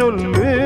அன்பை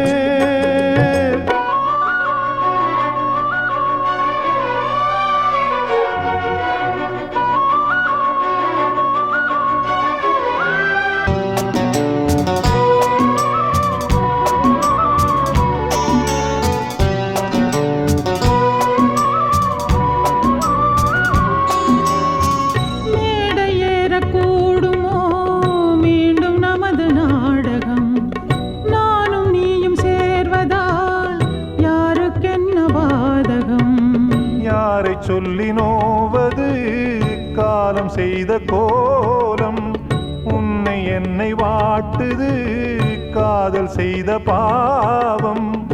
சொல்லி நோவது காலம் செய்த கோலம். உன்னை என்னை வாட்டுது காதல் செய்த பாவம்.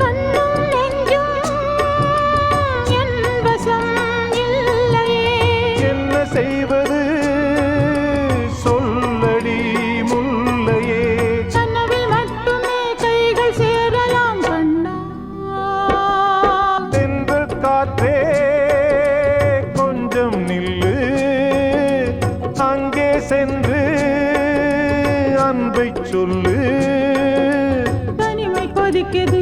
சொல்லு. தனிமை கொதிக்குது.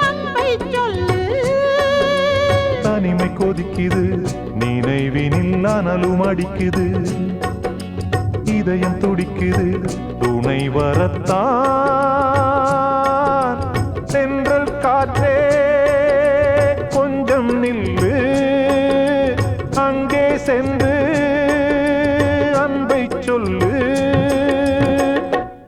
அன்பை சொல்லு. தனிமை கொதிக்குது நினைவினில் அனலும் அடிக்குது. இதயம் துடிக்குது துணை வரத்தான். சென்றல் காற்றே